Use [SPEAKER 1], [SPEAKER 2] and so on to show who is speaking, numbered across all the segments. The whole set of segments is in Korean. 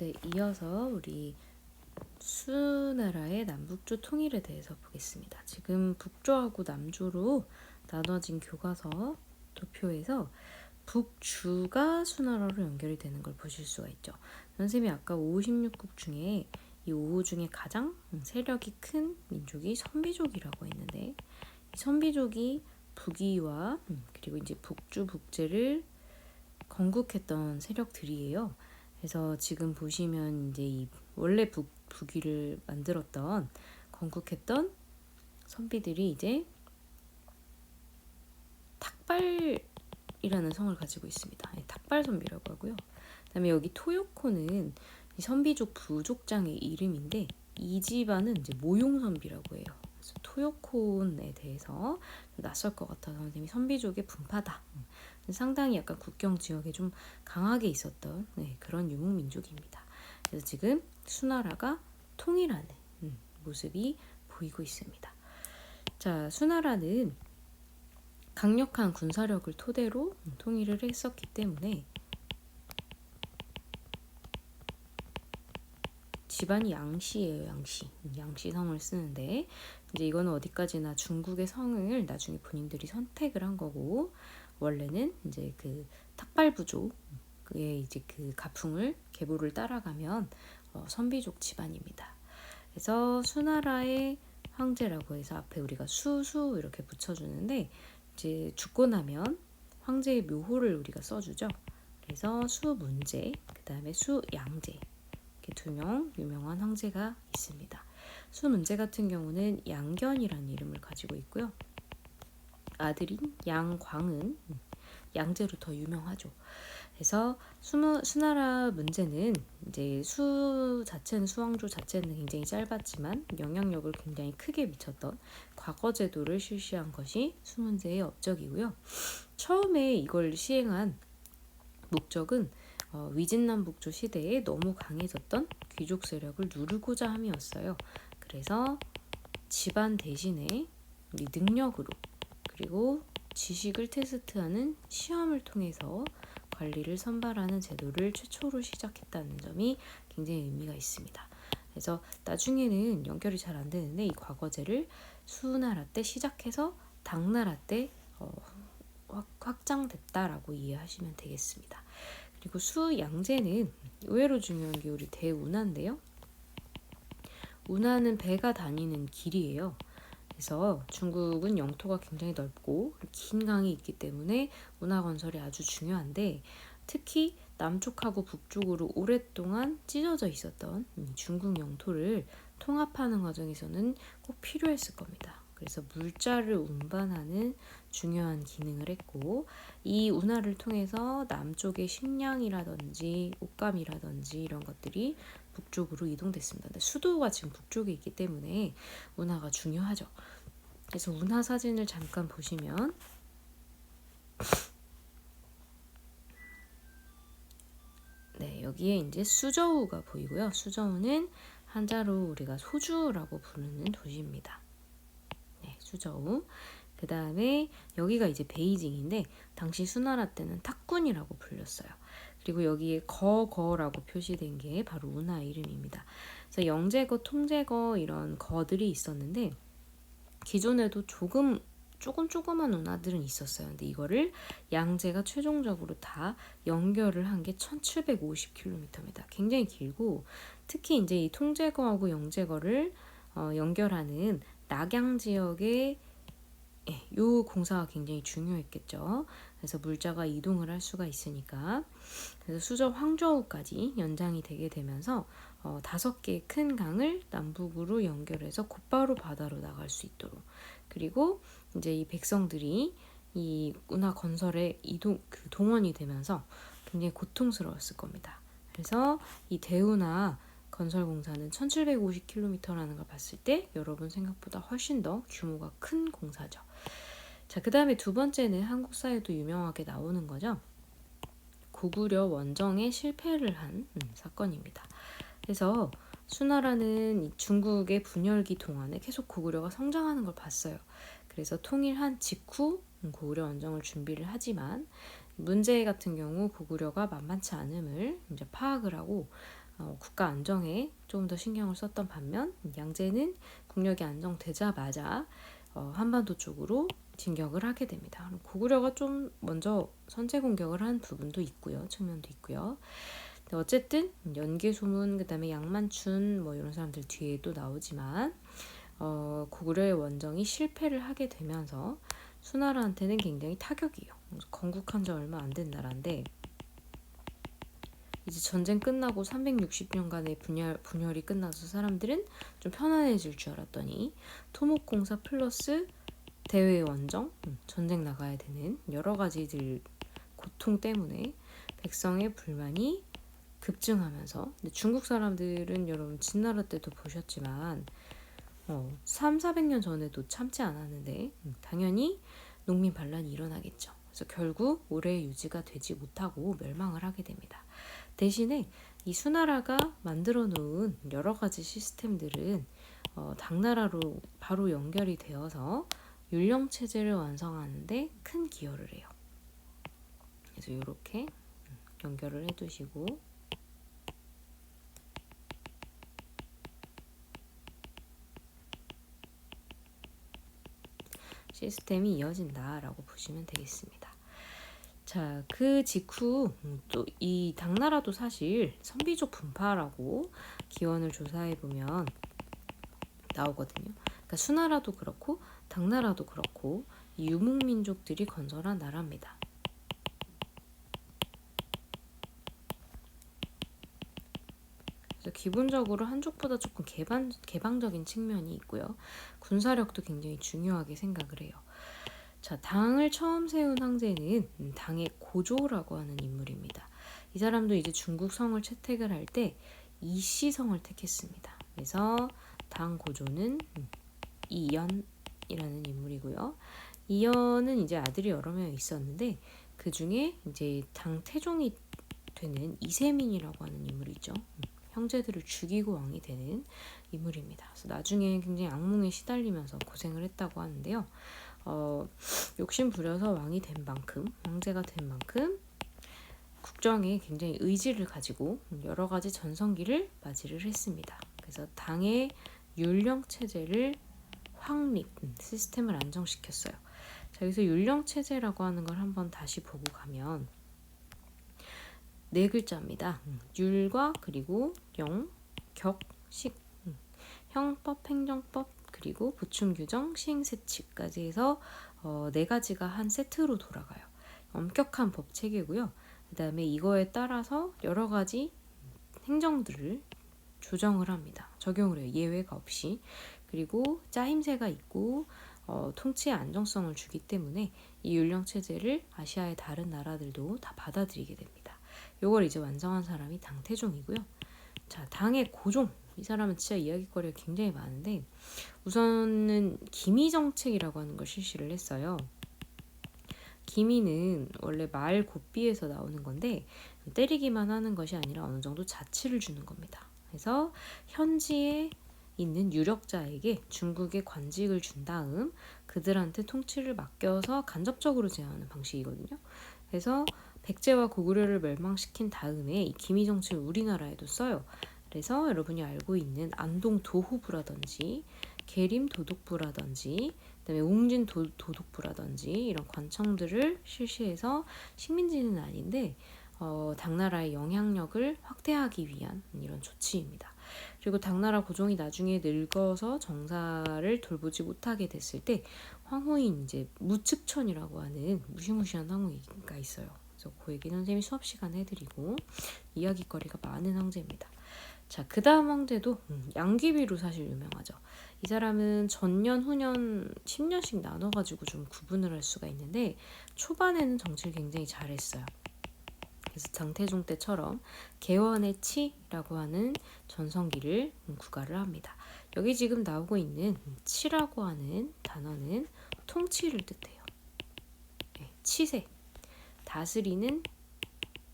[SPEAKER 1] 네, 이어서 우리 수나라의 남북조 통일에 대해서 보겠습니다. 지금 북조하고 남조로 나눠진 교과서 도표에서 북주가 수나라로 연결이 되는 걸 보실 수가 있죠. 선생님이 아까 56국 중에 이 5호 중에 가장 세력이 큰 민족이 선비족이라고 했는데 이 선비족이 북위와 음, 그리고 이제 북주 북제를 건국했던 세력들이에요. 그래서 지금 보시면 이제 이 원래 북 북위를 만들었던 건국했던 선비들이 이제 탁발이라는 성을 가지고 있습니다. 예, 탁발 선비라고 하고요. 그다음에 여기 토요코는 이 선비족 부족장의 이름인데 이 집안은 이제 모용 선비라고 해요. 토요콘에 대해서 낯설 것 같아서 선생님이 선비족의 분파다. 음, 상당히 약간 국경 지역에 좀 강하게 있었던 네, 그런 유목 민족입니다. 그래서 지금 수나라가 통일하는 음, 모습이 보이고 있습니다. 자, 수나라는 강력한 군사력을 토대로 음, 통일을 했었기 때문에 집안이 양씨예요, 양씨. 음, 양씨 성을 쓰는데 이제 이거는 어디까지나 중국의 성을 나중에 본인들이 선택을 한 거고 원래는 이제 그 탁발부족의 이제 그 가풍을 계보를 따라가면 어, 선비족 집안입니다. 그래서 수나라의 황제라고 해서 앞에 우리가 수수 이렇게 붙여주는데 이제 죽고 나면 황제의 묘호를 우리가 써주죠. 그래서 수문제, 그 다음에 수양제 이렇게 두 명 유명한 황제가 있습니다. 수문제 같은 경우는 양견이라는 이름을 가지고 있고요. 아들인 양광은 양제로 더 유명하죠. 그래서 수, 수나라 문제는 이제 수 자체는 수왕조 자체는 굉장히 짧았지만 영향력을 굉장히 크게 미쳤던 과거 제도를 실시한 것이 수문제의 업적이고요. 처음에 이걸 시행한 목적은 어, 위진남북조 시대에 너무 강해졌던 귀족 세력을 누르고자 함이었어요. 그래서 집안 대신에 능력으로 그리고 지식을 테스트하는 시험을 통해서 관리를 선발하는 제도를 최초로 시작했다는 점이 굉장히 의미가 있습니다. 그래서 나중에는 연결이 잘 안 되는데 이 과거제를 수나라 때 시작해서 당나라 때 어, 확장됐다라고 이해하시면 되겠습니다. 그리고 수양제는 의외로 중요한 게 우리 대운하인데요. 운하는 배가 다니는 길이에요. 그래서 중국은 영토가 굉장히 넓고 긴 강이 있기 때문에 운하 건설이 아주 중요한데 특히 남쪽하고 북쪽으로 오랫동안 찢어져 있었던 중국 영토를 통합하는 과정에서는 꼭 필요했을 겁니다. 그래서 물자를 운반하는 중요한 기능을 했고 이 운하를 통해서 남쪽의 식량이라든지 옷감이라든지 이런 것들이 북쪽으로 이동됐습니다. 근데 수도가 지금 북쪽에 있기 때문에 운하가 중요하죠. 그래서 운하 사진을 잠깐 보시면 네, 여기에 이제 수저우가 보이고요. 수저우는 한자로 우리가 소주라고 부르는 도시입니다. 네, 수저우. 그 다음에 여기가 이제 베이징인데 당시 수나라 때는 탁군이라고 불렸어요. 그리고 여기에 거거라고 표시된 게 바로 운하 이름입니다. 그래서 영제거, 통제거 이런 거들이 있었는데 기존에도 조금 조금 조그만 운하들은 있었어요. 근데 이거를 양제가 최종적으로 다 연결을 한 게 1750km입니다. 굉장히 길고 특히 이제 이 통제거하고 영제거를 어, 연결하는 낙양 지역의 예, 요 공사가 굉장히 중요했겠죠. 그래서 물자가 이동을 할 수가 있으니까 그래서 수저 황저우까지 연장이 되게 되면서 어, 다섯 개의 큰 강을 남북으로 연결해서 곧바로 바다로 나갈 수 있도록 그리고 이제 이 백성들이 이 운하 건설에 이동 그 동원이 되면서 굉장히 고통스러웠을 겁니다. 그래서 이 대운하 건설 공사는 1750km라는 걸 봤을 때 여러분 생각보다 훨씬 더 규모가 큰 공사죠. 자, 그 다음에 두 번째는 한국 사회도 유명하게 나오는 거죠. 고구려 원정에 실패를 한 음, 사건입니다. 그래서 수나라는 중국의 분열기 동안에 계속 고구려가 성장하는 걸 봤어요. 그래서 통일한 직후 고구려 원정을 준비를 하지만 문제 같은 경우 고구려가 만만치 않음을 이제 파악을 하고 어, 국가 안정에 조금 더 신경을 썼던 반면 양제는 국력이 안정되자마자 어, 한반도 쪽으로 진격을 하게 됩니다. 고구려가 좀 먼저 선제 공격을 한 부분도 있고요, 측면도 있고요. 어쨌든 연개소문 그다음에 양만춘 뭐 이런 사람들 뒤에 도 나오지만 어, 고구려의 원정이 실패를 하게 되면서 수나라한테는 굉장히 타격이에요. 건국한 지 얼마 안 된 나라인데 이제 전쟁 끝나고 360년간의 분열, 분열이 끝나서 사람들은 좀 편안해질 줄 알았더니 토목공사 플러스 대외 원정, 음, 전쟁 나가야 되는 여러 가지들 고통 때문에 백성의 불만이 급증하면서 중국 사람들은 여러분 진나라 때도 보셨지만 어, 3, 400년 전에도 참지 않았는데 음, 당연히 농민 반란이 일어나겠죠. 그래서 결국 오래 유지가 되지 못하고 멸망을 하게 됩니다. 대신에 이 수나라가 만들어 놓은 여러 가지 시스템들은 어, 당나라로 바로 연결이 되어서 율령 체제를 완성하는데 큰 기여를 해요. 그래서 이렇게 연결을 해두시고 시스템이 이어진다라고 보시면 되겠습니다. 자, 그 직후 음, 또이 당나라도 사실 선비족 분파라고 기원을 조사해 보면 나오거든요. 그러니까 수나라도 그렇고 당나라도 그렇고 유목민족들이 건설한 나라입니다. 그래서 기본적으로 한족보다 조금 개방, 개방적인 측면이 있고요. 군사력도 굉장히 중요하게 생각을 해요. 자, 당을 처음 세운 황제는 당의 고조라고 하는 인물입니다. 이 사람도 이제 중국 성을 채택을 할 때 이씨 성을 택했습니다. 그래서 당 고조는 이연이라는 인물이고요. 이연은 이제 아들이 여러 명 있었는데 그 중에 이제 당 태종이 되는 이세민이라고 하는 인물이 있죠. 형제들을 죽이고 왕이 되는 인물입니다. 그래서 나중에 굉장히 악몽에 시달리면서 고생을 했다고 하는데요. 어, 욕심 부려서 왕이 된 만큼, 왕제가 된 만큼 국정에 굉장히 의지를 가지고 여러 가지 전성기를 맞이를 했습니다. 그래서 당의 율령 체제를 확립 음, 시스템을 안정시켰어요. 자, 여기서 율령 체제라고 하는 걸 한번 다시 보고 가면 네 글자입니다. 음, 율과 그리고 영, 격, 식, 음, 형법, 행정법, 그리고 보충 규정, 시행 세칙까지 해서 어, 네 가지가 한 세트로 돌아가요. 엄격한 법 체계고요. 그다음에 이거에 따라서 여러 가지 행정들을 조정을 합니다. 적용을 해요. 예외가 없이. 그리고 짜임새가 있고 어, 통치의 안정성을 주기 때문에 이 율령 체제를 아시아의 다른 나라들도 다 받아들이게 됩니다. 요걸 이제 완성한 사람이 당태종이고요. 자, 당의 고종. 이 사람은 진짜 이야기거리가 굉장히 많은데 우선은 기미 정책이라고 하는 걸 실시를 했어요. 기미는 원래 말 곱비에서 나오는 건데 때리기만 하는 것이 아니라 어느 정도 자치를 주는 겁니다. 그래서 현지에 있는 유력자에게 중국의 관직을 준 다음 그들한테 통치를 맡겨서 간접적으로 제어하는 방식이거든요. 그래서 백제와 고구려를 멸망시킨 다음에 이 기미 정치를 우리나라에도 써요. 그래서 여러분이 알고 있는 안동 도후부라든지 계림 도독부라든지 그다음에 웅진 도, 도독부라든지 이런 관청들을 실시해서 식민지는 아닌데 어, 당나라의 영향력을 확대하기 위한 이런 조치입니다. 그리고 당나라 고종이 나중에 늙어서 정사를 돌보지 못하게 됐을 때 황후인 이제 무측천이라고 하는 무시무시한 황후가 있어요. 그래서 그 얘기는 선생님이 수업 시간에 해드리고 이야기거리가 많은 황제입니다. 자, 그 다음 황제도 음, 양귀비로 사실 유명하죠. 이 사람은 전년, 후년 10년씩 나눠가지고 좀 구분을 할 수가 있는데 초반에는 정치를 굉장히 잘했어요. 그래서 장태종 때처럼 개원의 치라고 하는 전성기를 구가를 합니다. 여기 지금 나오고 있는 치라고 하는 단어는 통치를 뜻해요. 네, 치세, 다스리는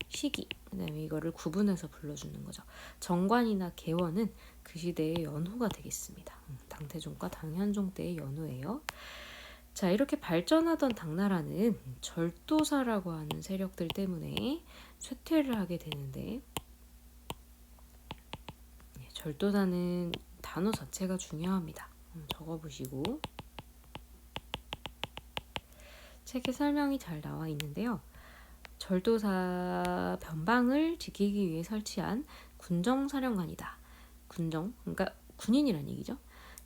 [SPEAKER 1] 시기, 그다음에 이거를 구분해서 불러주는 거죠. 정관이나 개원은 그 시대의 연호가 되겠습니다. 음, 당태종과 당현종 때의 연호예요. 자 이렇게 발전하던 당나라는 절도사라고 하는 세력들 때문에 쇠퇴를 하게 되는데 절도사는 단어 자체가 중요합니다. 음, 적어보시고 책에 설명이 잘 나와 있는데요. 절도사 변방을 지키기 위해 설치한 군정사령관이다. 군정, 그러니까 군인이란 얘기죠.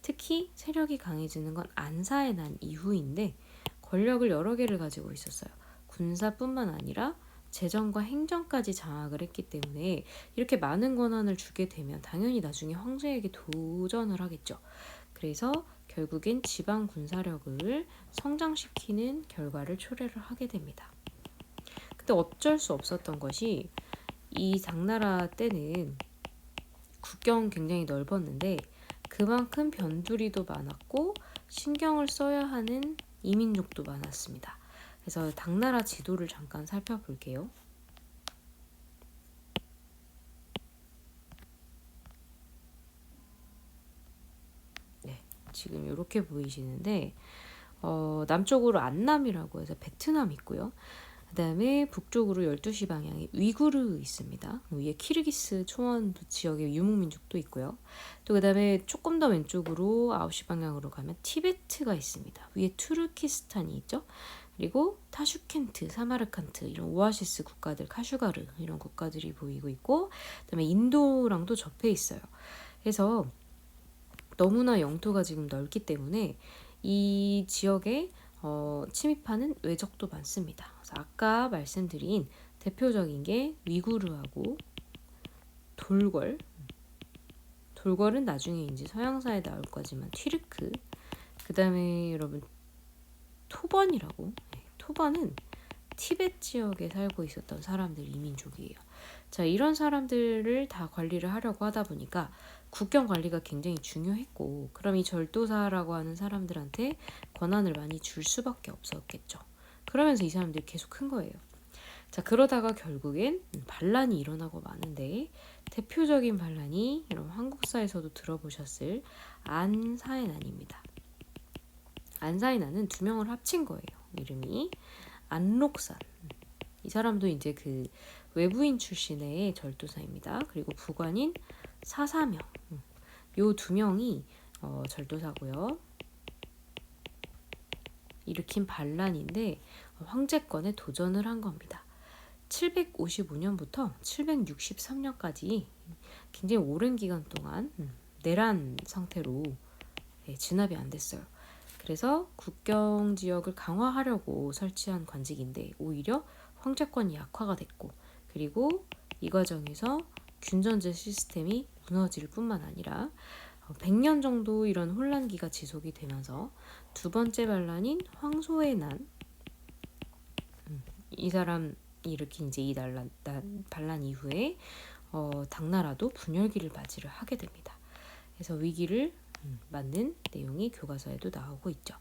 [SPEAKER 1] 특히 세력이 강해지는 건 안사의 난 이후인데 권력을 여러 개를 가지고 있었어요. 군사뿐만 아니라 재정과 행정까지 장악을 했기 때문에 이렇게 많은 권한을 주게 되면 당연히 나중에 황제에게 도전을 하겠죠. 그래서 결국엔 지방 군사력을 성장시키는 결과를 초래를 하게 됩니다. 근데 어쩔 수 없었던 것이 이 당나라 때는 국경 굉장히 넓었는데 그만큼 변두리도 많았고 신경을 써야 하는 이민족도 많았습니다. 그래서 당나라 지도를 잠깐 살펴볼게요. 네, 지금 이렇게 보이시는데 어, 남쪽으로 안남이라고 해서 베트남 있고요. 그 다음에 북쪽으로 12시 방향에 위구르 있습니다. 위에 키르기스 초원 지역의 유목민족도 있고요. 또 그 다음에 조금 더 왼쪽으로 9시 방향으로 가면 티베트가 있습니다. 위에 투르키스탄이 있죠. 그리고 타슈켄트, 사마르칸트 이런 오아시스 국가들, 카슈가르 이런 국가들이 보이고 있고 그다음에 인도랑도 접해 있어요. 그래서 너무나 영토가 지금 넓기 때문에 이 지역에 어, 침입하는 외적도 많습니다. 그래서 아까 말씀드린 대표적인 게 위구르하고 돌궐. 돌궐은 나중에 이제 서양사에 나올 거지만 튀르크. 그 다음에 여러분 토번이라고. 네, 토번은 티벳 지역에 살고 있었던 사람들 이민족이에요. 자 이런 사람들을 다 관리를 하려고 하다 보니까 국경 관리가 굉장히 중요했고 그럼 이 절도사라고 하는 사람들한테 권한을 많이 줄 수밖에 없었겠죠. 그러면서 이 사람들이 계속 큰 거예요. 자 그러다가 결국엔 반란이 일어나고 마는데 대표적인 반란이 여러분 한국사에서도 들어보셨을 안사의 난입니다. 안사의 난은 두 명을 합친 거예요. 이름이 안록산. 이 사람도 이제 그 외부인 출신의 절도사입니다. 그리고 부관인 사사명. 요 두 명이 어, 절도사고요. 일으킨 반란인데 황제권에 도전을 한 겁니다. 755년부터 763년까지 굉장히 오랜 기간 동안 음, 내란 상태로 네, 진압이 안 됐어요. 그래서 국경 지역을 강화하려고 설치한 관직인데 오히려 황제권이 약화가 됐고 그리고 이 과정에서 균전제 시스템이 무너질 뿐만 아니라 100년 어, 정도 이런 혼란기가 지속이 되면서 두 번째 반란인 황소의 난, 음, 이 사람이 일으킨 이제 이 난란, 반란 이후에 어, 당나라도 분열기를 맞이를 하게 됩니다. 그래서 위기를 음, 맞는 내용이 교과서에도 나오고 있죠.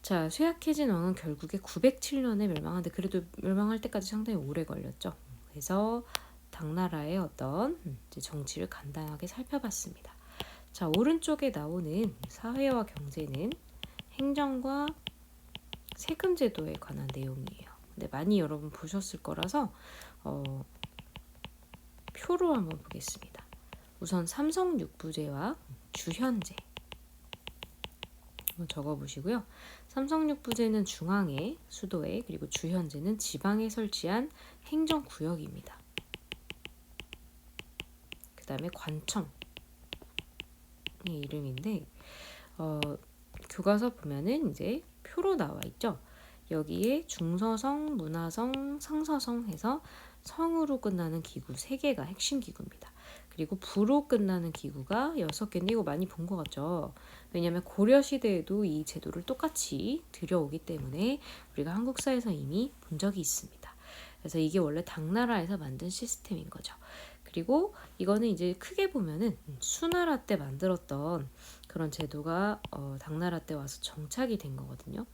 [SPEAKER 1] 자, 쇠약해진 왕은 결국에 907년에 멸망하는데 그래도 멸망할 때까지 상당히 오래 걸렸죠. 그래서 당나라의 어떤 정치를 간단하게 살펴봤습니다. 자, 오른쪽에 나오는 사회와 경제는 행정과 세금 제도에 관한 내용이에요. 근데 많이 여러분 보셨을 거라서 어, 표로 한번 보겠습니다. 우선 삼성 육부제와 주현제 적어보시고요. 삼성육부제는 중앙에 수도에 그리고 주현제는 지방에 설치한 행정구역입니다. 그 다음에 관청의 이름인데 어, 교과서 보면은 이제 표로 나와 있죠. 여기에 중서성, 문화성, 상서성 해서 성으로 끝나는 기구 3개가 핵심 기구입니다. 그리고 부로 끝나는 기구가 6개인데 이거 많이 본 것 같죠. 왜냐하면 고려 시대에도 이 제도를 똑같이 들여오기 때문에 우리가 한국사에서 이미 본 적이 있습니다. 그래서 이게 원래 당나라에서 만든 시스템인 거죠. 그리고 이거는 이제 크게 보면은 수나라 때 만들었던 그런 제도가 어, 당나라 때 와서 정착이 된 거거든요.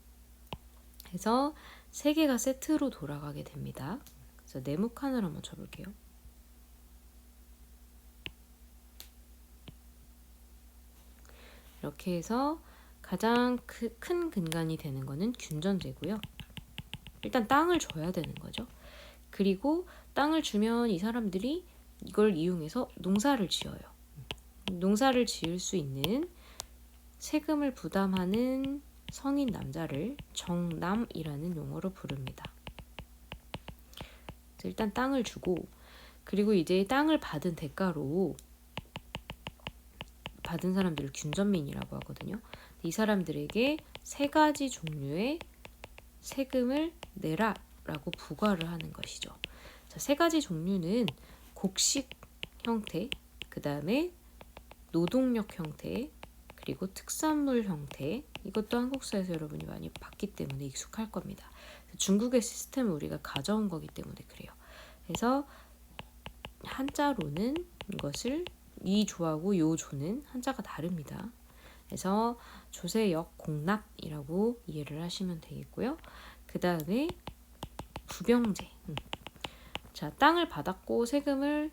[SPEAKER 1] 그래서 세 개가 세트로 돌아가게 됩니다. 그래서 네모 칸을 한번 쳐볼게요. 이렇게 해서 가장 크, 큰 근간이 되는 거는 균전제고요. 일단 땅을 줘야 되는 거죠. 그리고 땅을 주면 이 사람들이 이걸 이용해서 농사를 지어요. 농사를 지을 수 있는 세금을 부담하는 성인 남자를 정남이라는 용어로 부릅니다. 일단 땅을 주고 그리고 이제 땅을 받은 대가로 받은 사람들을 균전민이라고 하거든요. 이 사람들에게 세 가지 종류의 세금을 내라라고 부과를 하는 것이죠. 자, 세 가지 종류는 곡식 형태, 그 다음에 노동력 형태, 그리고 특산물 형태. 이것도 한국사에서 여러분이 많이 봤기 때문에 익숙할 겁니다. 중국의 시스템을 우리가 가져온 거기 때문에 그래요. 그래서 한자로는 이것을 이 조하고 요 조는 한자가 다릅니다. 그래서 조세역 공납이라고 이해를 하시면 되겠고요. 그 다음에 부병제. 음. 자, 땅을 받았고 세금을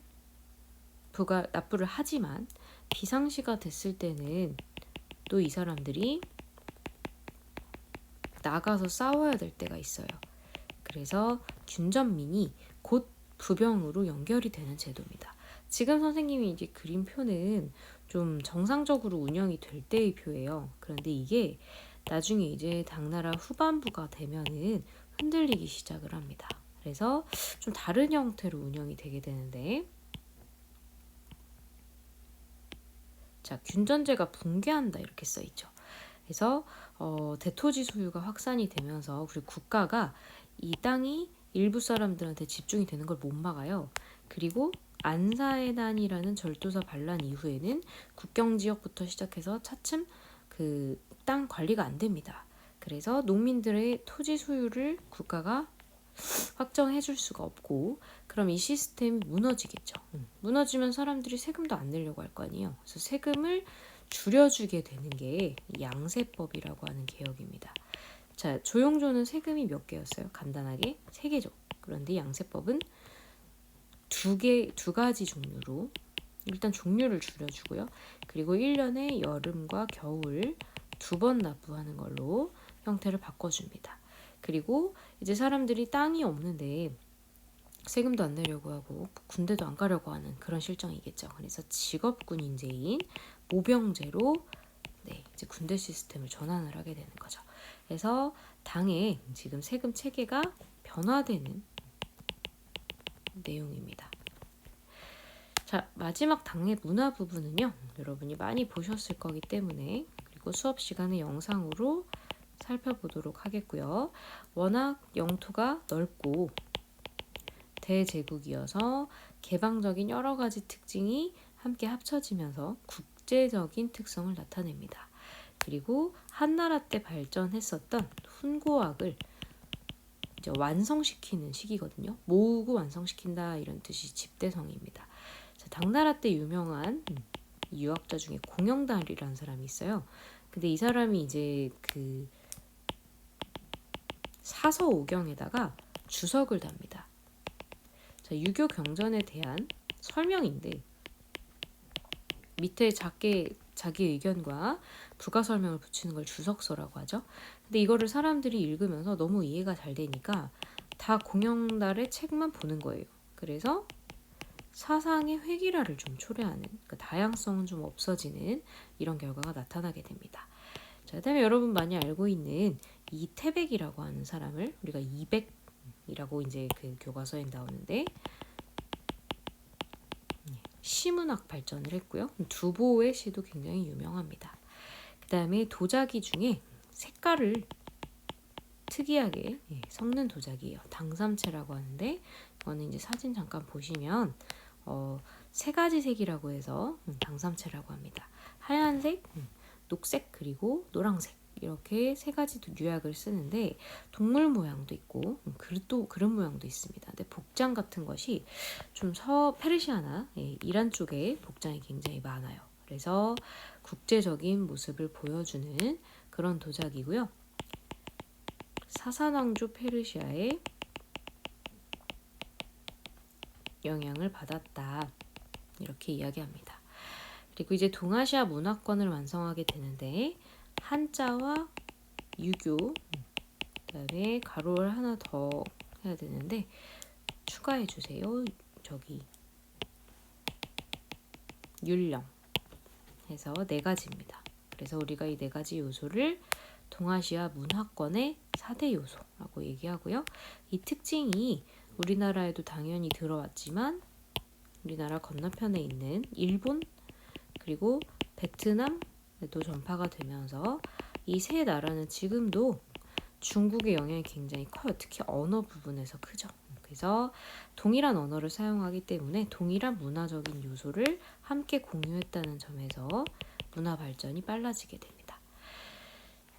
[SPEAKER 1] 부가 납부를 하지만 비상시가 됐을 때는 또 이 사람들이 나가서 싸워야 될 때가 있어요. 그래서 균전민이 곧 부병으로 연결이 되는 제도입니다. 지금 선생님이 이제 그린 표는 좀 정상적으로 운영이 될 때의 표예요. 그런데 이게 나중에 이제 당나라 후반부가 되면은 흔들리기 시작을 합니다. 그래서 좀 다른 형태로 운영이 되게 되는데 자 균전제가 붕괴한다 이렇게 써 있죠. 그래서 어, 대토지 소유가 확산이 되면서 우리 국가가 이 땅이 일부 사람들한테 집중이 되는 걸 못 막아요. 그리고 안사해단이라는 절도사 반란 이후에는 국경 지역부터 시작해서 차츰 그 땅 관리가 안 됩니다. 그래서 농민들의 토지 소유를 국가가 확정해 줄 수가 없고 그럼 이 시스템이 무너지겠죠. 음, 무너지면 사람들이 세금도 안 내려고 할 거 아니에요. 그래서 세금을 줄여주게 되는 게 양세법이라고 하는 개혁입니다. 자, 조용조는 세금이 몇 개였어요? 간단하게 세 개죠. 그런데 양세법은 두 개, 두 가지 종류로 일단 종류를 줄여주고요. 그리고 1년에 여름과 겨울 두 번 납부하는 걸로 형태를 바꿔줍니다. 그리고 이제 사람들이 땅이 없는데 세금도 안 내려고 하고 군대도 안 가려고 하는 그런 실정이겠죠. 그래서 직업군 인제인 모병제로 네, 이제 군대 시스템을 전환을 하게 되는 거죠. 그래서 당의 지금 세금 체계가 변화되는 내용입니다. 자, 마지막 당의 문화 부분은요. 여러분이 많이 보셨을 거기 때문에 그리고 수업 시간에 영상으로 살펴보도록 하겠고요. 워낙 영토가 넓고 대제국이어서 개방적인 여러 가지 특징이 함께 합쳐지면서 국제적인 특성을 나타냅니다. 그리고 한나라 때 발전했었던 훈고학을 이제 완성시키는 시기거든요. 모으고 완성시킨다 이런 뜻이 집대성입니다. 자, 당나라 때 유명한 유학자 중에 공영달이라는 사람이 있어요. 근데 이 사람이 이제 그 사서 오경에다가 주석을 답니다. 자, 유교 경전에 대한 설명인데 밑에 작게 자기 의견과 부가 설명을 붙이는 걸 주석서라고 하죠. 근데 이거를 사람들이 읽으면서 너무 이해가 잘 되니까 다 공영달의 책만 보는 거예요. 그래서 사상의 회귀라를 좀 초래하는 그 다양성은 좀 없어지는 이런 결과가 나타나게 됩니다. 자, 그다음에 여러분 많이 알고 있는 이 태백이라고 하는 사람을 우리가 200이라고 이제 그 교과서에 나오는데 시문학 발전을 했고요. 두보의 시도 굉장히 유명합니다. 그 다음에 도자기 중에 색깔을 특이하게 예, 섞는 도자기예요. 당삼채라고 하는데 이거는 이제 사진 잠깐 보시면 어, 세 가지 색이라고 해서 음, 당삼채라고 합니다. 하얀색, 음, 녹색 그리고 노란색 이렇게 세 가지 유약을 쓰는데 동물 모양도 있고 음, 그릇도 그릇 모양도 있습니다. 근데 복장 같은 것이 좀 서 페르시아나 예, 이란 쪽에 복장이 굉장히 많아요. 그래서 국제적인 모습을 보여주는 그런 도자기고요. 사산왕조 페르시아의 영향을 받았다. 이렇게 이야기합니다. 그리고 이제 동아시아 문화권을 완성하게 되는데 한자와 유교 그다음에 가로를 하나 더 해야 되는데 추가해 주세요. 저기 율령 해서 네 가지입니다. 그래서 우리가 이 네 가지 요소를 동아시아 문화권의 4대 요소라고 얘기하고요. 이 특징이 우리나라에도 당연히 들어왔지만 우리나라 건너편에 있는 일본 그리고 베트남에도 전파가 되면서 이 세 나라는 지금도 중국의 영향이 굉장히 커요. 특히 언어 부분에서 크죠. 그래서 동일한 언어를 사용하기 때문에 동일한 문화적인 요소를 함께 공유했다는 점에서 문화 발전이 빨라지게 됩니다.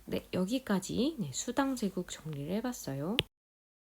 [SPEAKER 1] 네, 여기까지 네, 수당 제국 정리를 해봤어요.